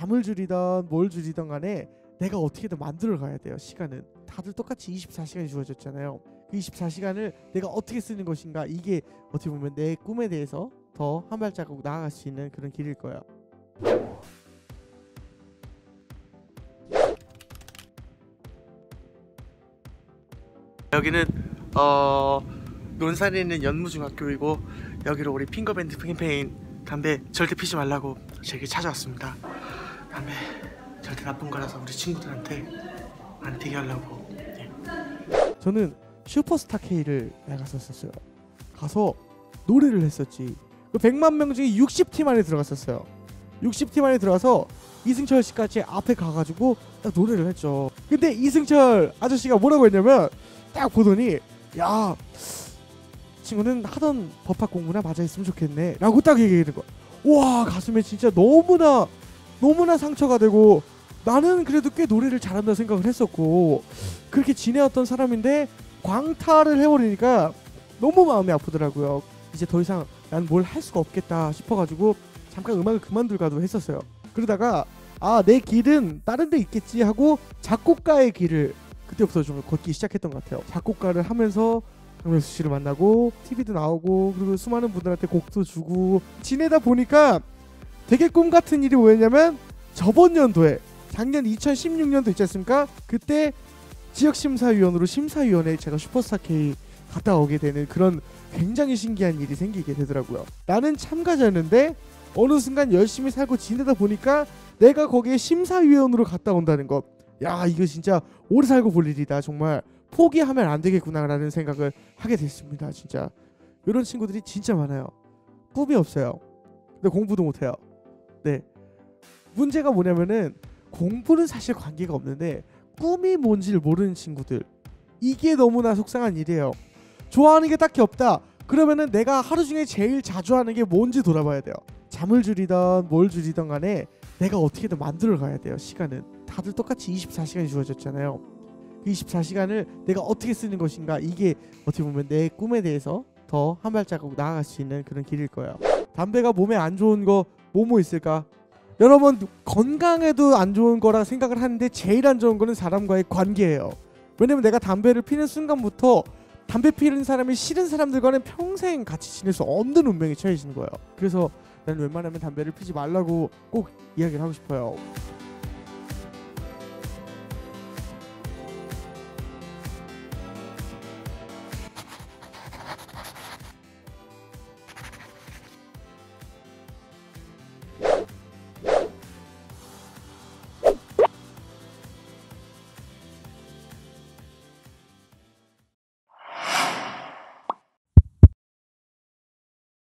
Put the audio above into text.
잠을 줄이던 뭘 줄이던 간에 내가 어떻게든 만들어 가야 돼요. 시간은 다들 똑같이 24시간이 주어졌잖아요. 그 24시간을 내가 어떻게 쓰는 것인가 이게 어떻게 보면 내 꿈에 대해서 더 한 발자국 나아갈 수 있는 그런 길일 거예요. 여기는 어 논산에 있는 연무중학교이고 여기로 우리 핑거밴드 캠페인 담배 절대 피지 말라고 제게 찾아왔습니다. 담배 절대 나쁜 거라서 우리 친구들한테 안 피게 하려고. 예. 저는 슈퍼스타 K를 나갔었어요. 가서 노래를 했었지. 그 100만 명 중에 60팀 안에 들어갔었어요. 60팀 안에 들어가서 이승철 씨까지 앞에 가가지고 딱 노래를 했죠. 근데 이승철 아저씨가 뭐라고 했냐면 딱 보더니 야 친구는 하던 법학 공부나 맞아 있으면 좋겠네 라고 딱 얘기하는 거야 와 가슴에 진짜 너무나 너무나 상처가 되고 나는 그래도 꽤 노래를 잘한다 생각을 했었고 그렇게 지내왔던 사람인데 광탈을 해버리니까 너무 마음이 아프더라고요. 이제 더 이상 난 뭘 할 수가 없겠다 싶어가지고 잠깐 음악을 그만둘까도 했었어요. 그러다가 아 내 길은 다른 데 있겠지 하고 작곡가의 길을 그때부터 좀 걷기 시작했던 것 같아요. 작곡가를 하면서 강명수 씨를 만나고 TV도 나오고 그리고 수많은 분들한테 곡도 주고 지내다 보니까 되게 꿈 같은 일이 뭐였냐면 저번 연도에 작년 2016년도 있지 않습니까? 그때 지역 심사위원으로 심사위원회 제가 슈퍼스타 K 갔다 오게 되는 그런 굉장히 신기한 일이 생기게 되더라고요. 나는 참가자였는데 어느 순간 열심히 살고 지내다 보니까 내가 거기에 심사위원으로 갔다 온다는 것. 야 이거 진짜 오래 살고 볼 일이다. 정말 포기하면 안 되겠구나라는 생각을 하게 됐습니다. 진짜 이런 친구들이 진짜 많아요. 꿈이 없어요. 근데 공부도 못해요. 네. 문제가 뭐냐면은 공부는 사실 관계가 없는데 꿈이 뭔지를 모르는 친구들 이게 너무나 속상한 일이에요. 좋아하는 게 딱히 없다. 그러면은 내가 하루 중에 제일 자주 하는 게 뭔지 돌아봐야 돼요. 잠을 줄이던 뭘 줄이던 간에 내가 어떻게든 만들어 가야 돼요. 시간은 다들 똑같이 24시간이 주어졌잖아요. 그 24시간을 내가 어떻게 쓰는 것인가 이게 어떻게 보면 내 꿈에 대해서 더 한 발자국 나아갈 수 있는 그런 길일 거예요. 담배가 몸에 안 좋은 거 뭐뭐 있을까? 여러분 건강에도 안 좋은 거라 생각을 하는데 제일 안 좋은 거는 사람과의 관계예요. 왜냐면 내가 담배를 피는 순간부터 담배 피는 사람이 싫은 사람들과는 평생 같이 지낼 수 없는 운명이 처해지는 거예요. 그래서 나는 웬만하면 담배를 피지 말라고 꼭 이야기를 하고 싶어요.